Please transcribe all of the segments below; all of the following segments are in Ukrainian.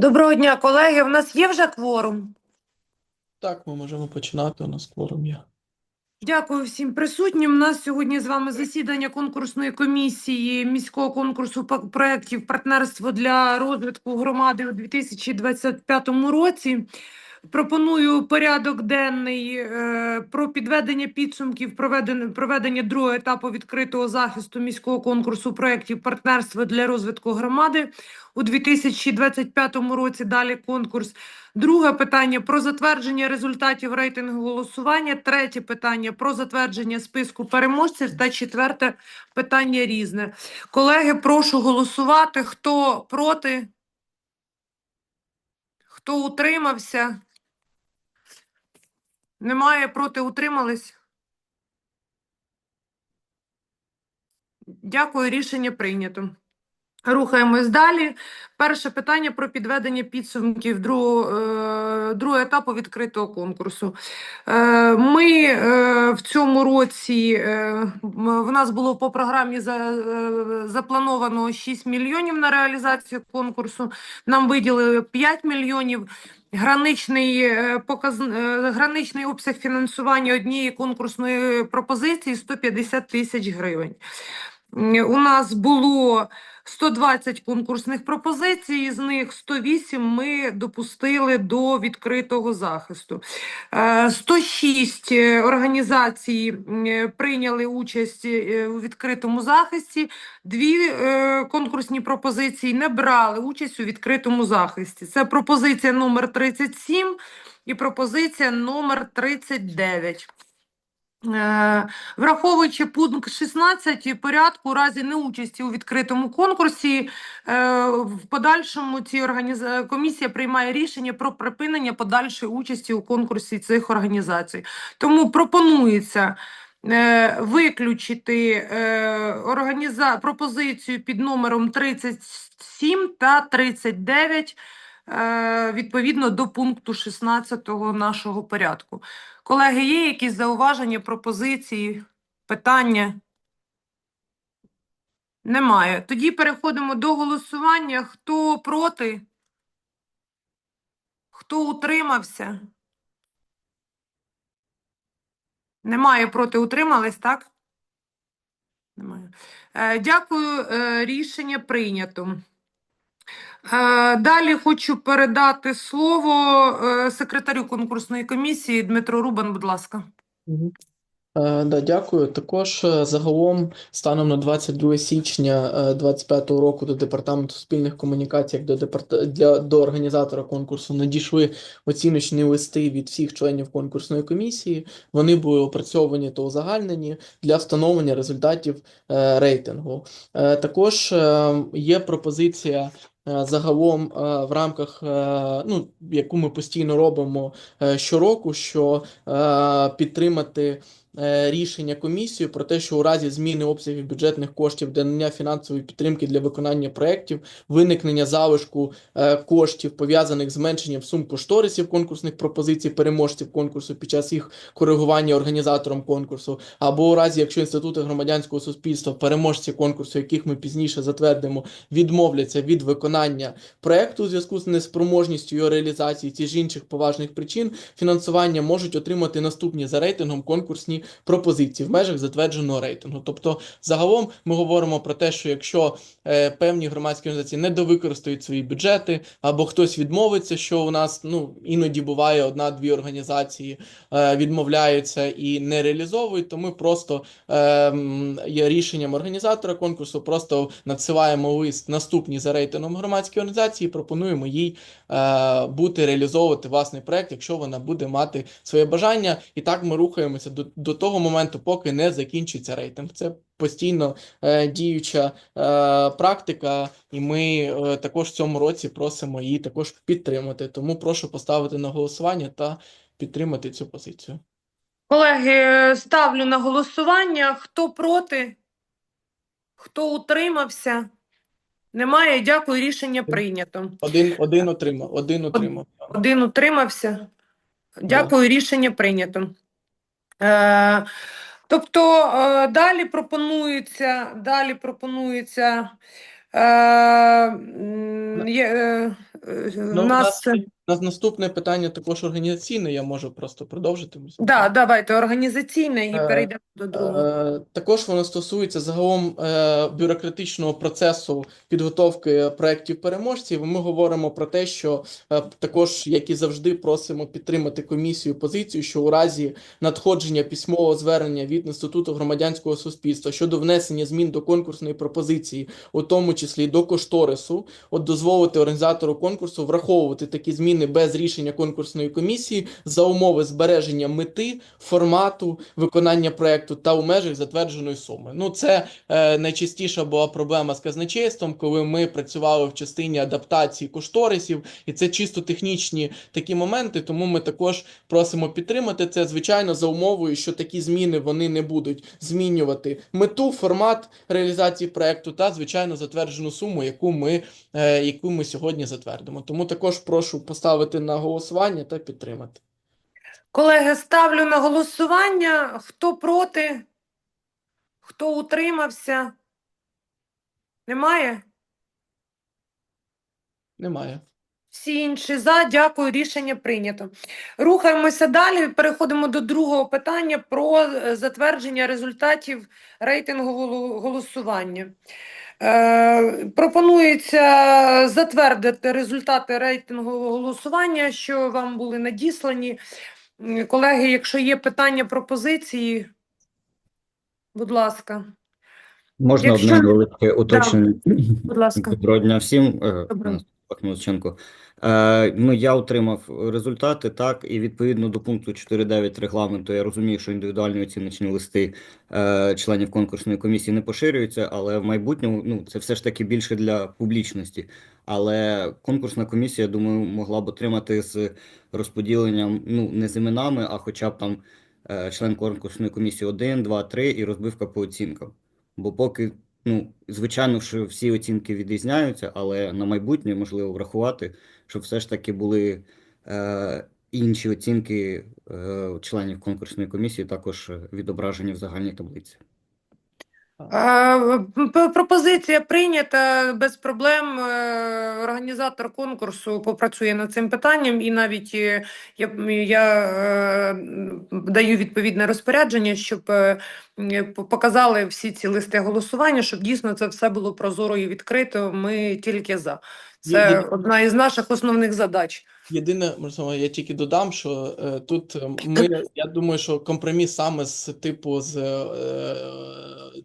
Доброго дня, колеги. У нас є вже кворум. Так, ми можемо починати. У нас кворум є. Дякую всім присутнім. У нас сьогодні з вами засідання конкурсної комісії міського конкурсу проєктів партнерство для розвитку громади у 2025 році. Пропоную порядок денний е, про підведення підсумків проведення, проведення другого етапу відкритого захисту міського конкурсу проєктів партнерства для розвитку громади у 2025 році. Далі конкурс. Друге питання про затвердження результатів рейтингу голосування. Третє питання про затвердження списку переможців. Та четверте питання різне. Колеги, прошу голосувати. Хто проти? Хто утримався? Немає проти утримались? Дякую, рішення прийнято. Рухаємось далі. Перше питання про підведення підсумків другого, е, другого етапу відкритого конкурсу. Е, Ми е, в цьому році в нас було по програмі за, заплановано 6 мільйонів на реалізацію конкурсу. Нам виділили 5 мільйонів. Граничний, е, показ... е, граничний обсяг фінансування однієї конкурсної пропозиції 150 тисяч гривень. У нас було 120 конкурсних пропозицій, з них 108 ми допустили до відкритого захисту. Е, 106 е, організацій е, прийняли участь е, у відкритому захисті. Дві е, конкурсні пропозиції не брали участь у відкритому захисті. Це пропозиція номер 37 і пропозиція номер 39. Е, Враховуючи пункт 16 порядку у разі неучасті у відкритому конкурсі, е, в подальшому ці організа... комісія приймає рішення про припинення подальшої участі у конкурсі цих організацій. Тому пропонується е, виключити організа... пропозицію під номером 37 та 39 е, відповідно до пункту 16 нашого порядку. Колеги, є якісь зауваження, пропозиції, питання? Немає. Тоді переходимо до голосування. Хто проти? Хто утримався? Немає проти утримались, так? Немає. Е, Дякую, е, рішення прийнято. Е, Далі хочу передати слово е, секретарю конкурсної комісії Дмитро Рубан, будь ласка. Е, да, дякую. Також загалом станом на 22 січня 2025 року до Департаменту спільних комунікацій, до, департа... для... до організатора конкурсу надійшли оціночні листи від всіх членів конкурсної комісії. Вони були опрацьовані та узагальнені для встановлення результатів рейтингу. Також є пропозиція. Е, Загалом е, в рамках, е, ну, яку ми постійно робимо щороку, що підтримати рішення комісії про те, що у разі зміни обсягів бюджетних коштів для надання фінансової підтримки для виконання проєктів, виникнення залишку е, коштів, пов'язаних з зменшенням сум кошторисів конкурсних пропозицій переможців конкурсу під час їх коригування організатором конкурсу, або у разі, якщо інститути громадянського суспільства, переможці конкурсу, яких ми пізніше затвердимо, відмовляться від виконання проекту у зв'язку з неспроможністю його реалізації ці ж інших поважних причин, фінансування можуть отримати наступні за рейтингом конкурсні пропозиції в межах затвердженого рейтингу. Тобто, загалом ми говоримо про те, що якщо е, певні громадські організації не довикористають свої бюджети, або хтось відмовиться, що у нас ну іноді буває одна-дві організації е, відмовляються і не реалізовують, то ми просто е, є рішенням організатора конкурсу, просто надсилаємо лист наступній за рейтингом громадської організації, і пропонуємо їй е, бути реалізовувати власний проект, якщо вона буде мати своє бажання. І так ми рухаємося до, до того моменту, поки не закінчиться рейтинг. Це постійно е, діюча е, практика, і ми е, також в цьому році просимо її також підтримати. Тому прошу поставити на голосування та підтримати цю позицію. Колеги, ставлю на голосування. Хто проти? Хто утримався? Немає. Дякую, рішення прийнято. Один, один отримав, один отримав. Один утримався. Дякую, рішення прийнято. Е, тобто е, далі пропонується, далі пропонується е, м, е, Е, Ну, нас... нас, наступне питання також організаційне, я можу просто продовжити. Да, давайте організаційне і Е, перейдемо до другого. Е, Також воно стосується загалом е, бюрократичного процесу підготовки проєктів переможців. Ми говоримо про те, що е, також, як і завжди, просимо підтримати комісію позицію, що у разі надходження письмового звернення від Інституту громадянського суспільства щодо внесення змін до конкурсної пропозиції, у тому числі до кошторису, от дозволити організатору конкурсу враховувати такі зміни без рішення конкурсної комісії за умови збереження мети, формату, виконання проекту та у межах затвердженої суми. Ну, це е, найчастіша була проблема з казначейством, коли ми працювали в частині адаптації кошторисів, і це чисто технічні такі моменти. Тому ми також просимо підтримати це, звичайно, за умовою, що такі зміни вони не будуть змінювати мету, формат реалізації проекту та, звичайно, затверджену суму, яку ми, яку ми сьогодні затвердимо. Тому також прошу поставити на голосування та підтримати. Колеги, ставлю на голосування. Хто проти? Хто утримався? Немає? Немає. Всі інші за. Дякую, рішення прийнято. Рухаємося далі. Переходимо до другого питання про е, затвердження результатів рейтингового голосування. Е, пропонується затвердити результати рейтингового голосування, що вам були надіслані. Колеги, якщо є питання, пропозиції, будь ласка, Можна Якщо- одне велике уточнення? будь ласка. Доброго дня всім. Е, Доброго. Ахмедченко. Е, ну, я отримав результати, так, і відповідно до пункту 4.9 регламенту я розумію, що індивідуальні оціночні листи е, членів конкурсної комісії не поширюються, але в майбутньому ну, це все ж таки більше для публічності. Але конкурсна комісія, думаю, могла б отримати з розподіленням, ну, не з іменами, а хоча б там е, член конкурсної комісії 1, 2, 3 і розбивка по оцінкам. Бо поки Ну, звичайно, що всі оцінки відрізняються, але на майбутнє можливо врахувати, щоб все ж таки були е, інші оцінки е, членів конкурсної комісії також відображені в загальній таблиці. Пропозиція прийнята без проблем. Е, Організатор конкурсу попрацює над цим питанням, і навіть е, я, я е, даю відповідне розпорядження, щоб показали всі ці листи голосування, щоб дійсно це все було прозоро і відкрито. Ми тільки за. Це є- одна із наших основних задач. Єдине, можливо, я тільки додам, що е, тут е, ми, я думаю, що компроміс саме з типу з е,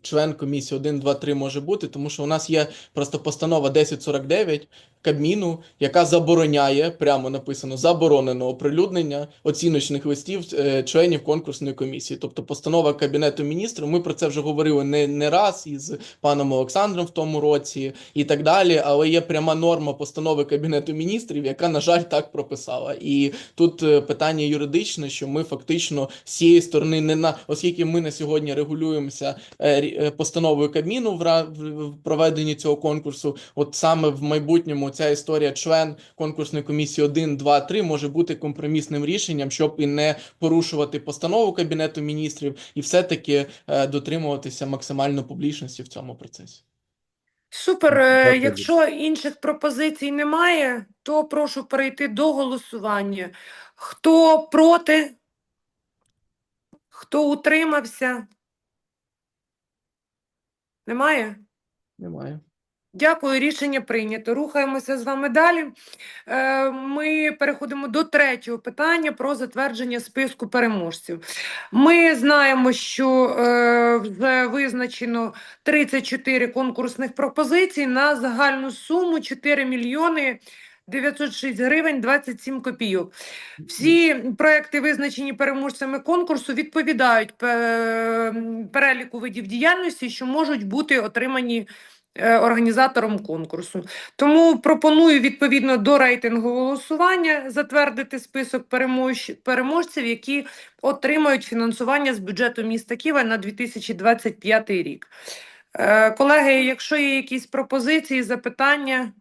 член комісії 1, 2, 3 може бути, тому що у нас є просто постанова 1049 Кабміну, яка забороняє, прямо написано, заборонено оприлюднення оціночних листів е, членів конкурсної комісії. Тобто постанова Кабінету міністрів, ми про це вже говорили не, не раз із паном Олександром в тому році і так далі, але є пряма норма постанови Кабінету міністрів, яка, на жаль, так прописала. І тут е, питання юридичне, що ми фактично з цієї сторони не на оскільки ми на сьогодні регулюємося е, постановою Кабміну в проведенні цього конкурсу, от саме в майбутньому ця історія член конкурсної комісії 1, 2, 3 може бути компромісним рішенням, щоб і не порушувати постанову Кабінету міністрів, і все-таки е, дотримуватися максимально публічності в цьому процесі. Супер. Е, Якщо інших пропозицій немає, то прошу перейти до голосування. Хто проти? Хто утримався? Немає? Немає. Дякую, рішення прийнято. Рухаємося з вами далі. Е, Ми переходимо до третього питання про затвердження списку переможців. Ми знаємо, що е, вже визначено 34 конкурсних пропозицій на загальну суму 4 мільйони 906 гривень 27 копійок. Всі проекти, визначені переможцями конкурсу, відповідають переліку видів діяльності, що можуть бути отримані е, організатором конкурсу. Тому пропоную відповідно до рейтингу голосування затвердити список перемож... переможців, які отримають фінансування з бюджету міста Києва на 2025 рік. Е, Колеги, якщо є якісь пропозиції, запитання,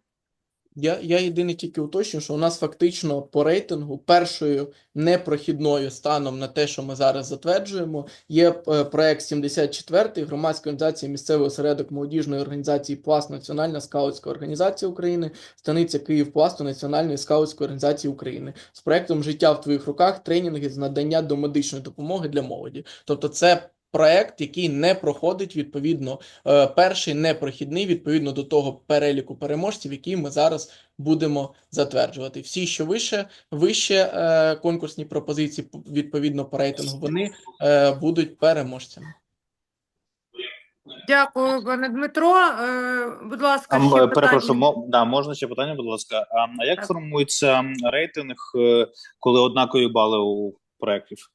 Я, я єдине тільки уточню, що у нас фактично по рейтингу першою непрохідною станом на те, що ми зараз затверджуємо, є е, проект 74 громадської організації місцевий осередок молодіжної організації Пласт Національна скаутська організація України, станиця Київ Пласту Національної скаутської організації України з проектом Життя в твоїх руках тренінги з надання домедичної допомоги для молоді. Тобто, це проект, який не проходить відповідно Е, Перший непрохідний відповідно до того переліку переможців, який ми зараз будемо затверджувати. Всі, що вище, вище е, конкурсні пропозиції відповідно по рейтингу, вони е, будуть переможцями. Дякую, пане Дмитро. Будь ласка, ще питання. перепрошую, мо, да, можна ще питання, будь ласка. А, а як Так. формується рейтинг, коли однакові бали у проєктів?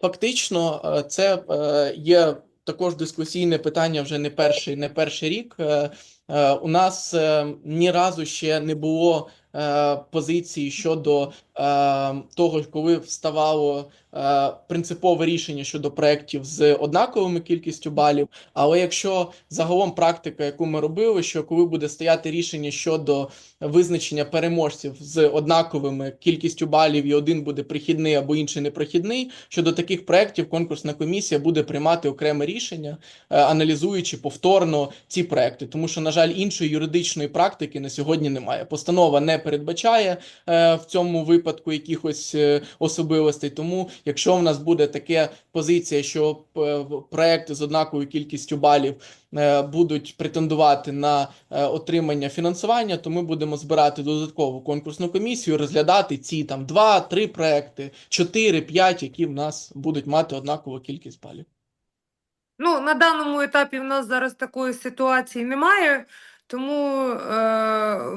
Фактично, е, це е, є також дискусійне питання вже не перший, не перший рік. Е, У нас ні разу ще не було позиції щодо того, коли вставало принципове рішення щодо проєктів з однаковими кількістю балів. Але якщо загалом практика, яку ми робили, що коли буде стояти рішення щодо визначення переможців з однаковими кількістю балів, і один буде прихідний або інший непрохідний, щодо таких проєктів конкурсна комісія буде приймати окреме рішення, е, аналізуючи повторно ці проекти. Тому що, на жаль, іншої юридичної практики на сьогодні немає. Постанова не передбачає е, в цьому випадку якихось е, особливостей. Тому, якщо в нас буде така позиція, що е, проекти з однаковою кількістю балів е, будуть претендувати на е, отримання фінансування, то ми будемо збирати додаткову конкурсну комісію, розглядати ці там 2-3 проекти, 4-5, які в нас будуть мати однакову кількість балів. Ну, на даному етапі в нас зараз такої ситуації немає, тому е,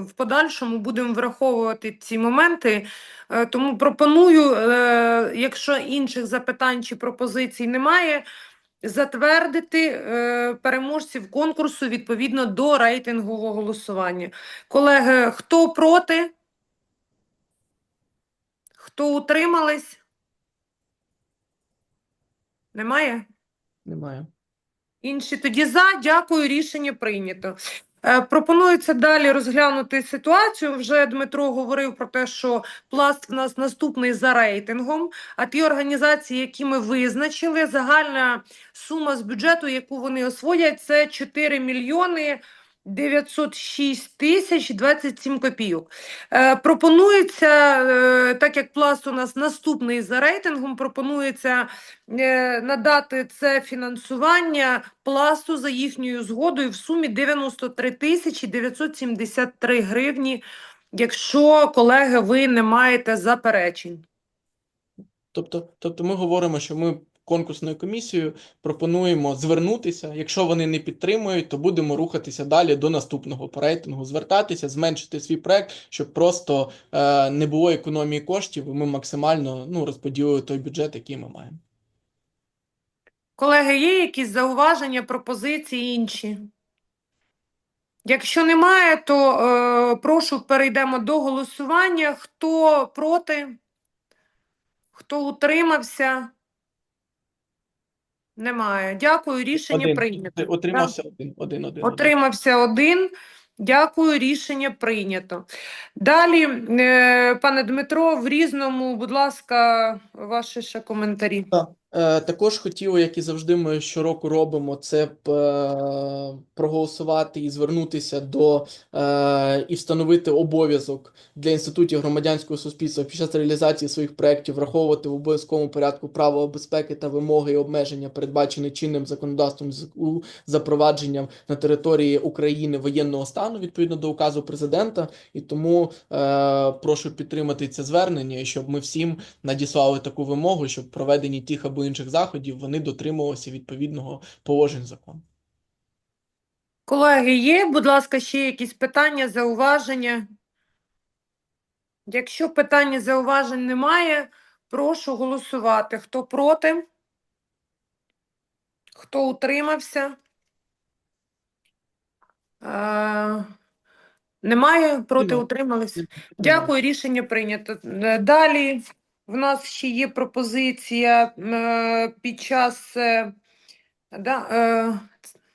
в подальшому будемо враховувати ці моменти. Е, тому пропоную, е, якщо інших запитань чи пропозицій немає, затвердити е, переможців конкурсу відповідно до рейтингового голосування. Колеги, хто проти? Хто утримались? Немає? Немає. Інші тоді за. Дякую, рішення прийнято. Е, Пропонується далі розглянути ситуацію. Вже Дмитро говорив про те, що пласт в нас наступний за рейтингом. А ті організації, які ми визначили, загальна сума з бюджету, яку вони освоять, це 4 мільйони 906 тисяч 27 копійок. Е, Пропонується, е, так як пласт у нас наступний за рейтингом, пропонується е, надати це фінансування пласту за їхньою згодою в сумі 93 тисячі 973 гривні, якщо, колеги, ви не маєте заперечень. Тобто, тобто ми говоримо, що ми конкурсною комісією пропонуємо звернутися. Якщо вони не підтримують, то будемо рухатися далі до наступного по рейтингу, звертатися, зменшити свій проект, щоб просто е, не було економії коштів, і ми максимально ну, розподілили той бюджет, який ми маємо. Колеги, є якісь зауваження, пропозиції інші? Якщо немає, то е, прошу перейдемо до голосування. Хто проти? Хто утримався? Немає. Дякую, рішення Один. прийнято. Отримався один, один, один. один. Отримався один. Дякую, рішення прийнято. Далі, е, пане Дмитро, в різному, будь ласка, ваші ще коментарі. Е, Також хотіли, як і завжди, ми щороку робимо, це е, проголосувати і звернутися до е, і встановити обов'язок для інститутів громадянського суспільства під час реалізації своїх проєктів враховувати в обов'язковому порядку правила безпеки та вимоги і обмеження, передбачені чинним законодавством у запровадженням на території України воєнного стану відповідно до указу президента. І тому е, прошу підтримати це звернення, щоб ми всім надіслали таку вимогу, щоб проведені тих або інших заходів вони дотримувалися відповідного положень закону. Колеги, є, будь ласка, ще якісь питання, зауваження? Якщо питань і зауважень немає, прошу голосувати. Хто проти? Хто утримався? Е, немає, проти Немає. утримались. Дякую, рішення прийнято. Е, Далі в нас ще є пропозиція е, під час е, да, е,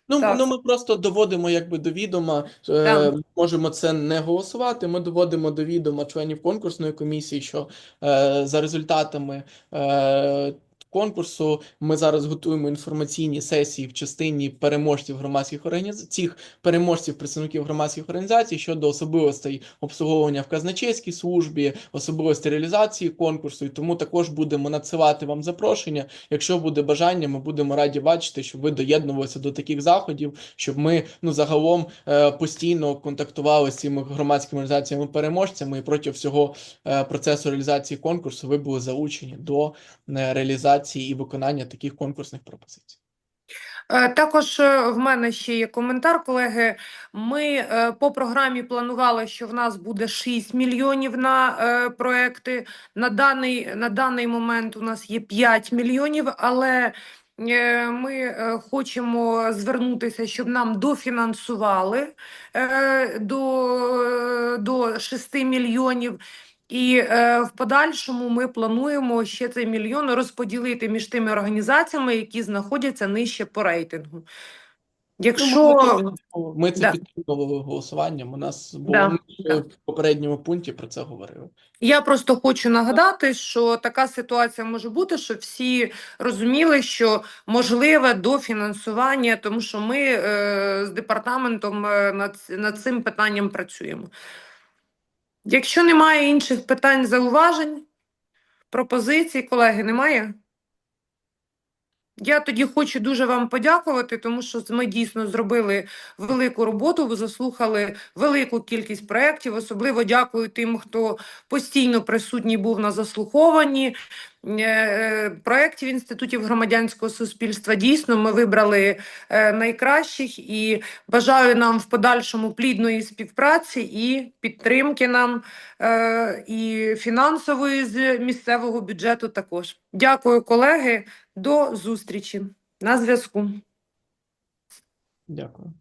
Ну, Так. ну ми просто доводимо якби до відома, е, можемо це не голосувати. Ми доводимо до відома членів конкурсної комісії, що е, за результатами е, конкурсу ми зараз готуємо інформаційні сесії в частині переможців громадських організацій, цих переможців представників громадських організацій щодо особливостей обслуговування в казначейській службі, особливостей реалізації конкурсу. І тому також будемо надсилати вам запрошення. Якщо буде бажання, ми будемо раді бачити, щоб ви доєднувалися до таких заходів, щоб ми ну загалом е, постійно контактували з цими громадськими організаціями переможцями і протягом всього е, процесу реалізації конкурсу ви були залучені до е, реалізації і виконання таких конкурсних пропозицій. Е, Також е, в мене ще є коментар, колеги. Ми е, по програмі планували, що в нас буде 6 мільйонів на проекти. На даний, на даний момент у нас є 5 мільйонів, але ми хочемо звернутися, щоб нам дофінансували до, до 6 мільйонів. І е, в подальшому ми плануємо ще цей мільйон розподілити між тими організаціями, які знаходяться нижче по рейтингу. Якщо Ну, ми це Да. підтримували голосуванням. У нас було Да, да. в попередньому пункті про це говорили. я просто хочу нагадати, що така ситуація може бути, щоб всі розуміли, що можливе дофінансування, тому що ми е, з департаментом е, над, над цим питанням працюємо. Якщо немає інших питань, зауважень, пропозицій, колеги, немає? Я тоді хочу дуже вам подякувати, тому що ми дійсно зробили велику роботу, ви заслухали велику кількість проєктів. Особливо дякую тим, хто постійно присутній був на заслухованні проєктів інститутів громадянського суспільства. Дійсно, ми вибрали е, найкращих і бажаю нам в подальшому плідної співпраці і підтримки нам е, і фінансової з місцевого бюджету також. Дякую, колеги. До зустрічі на зв'язку. Дякую.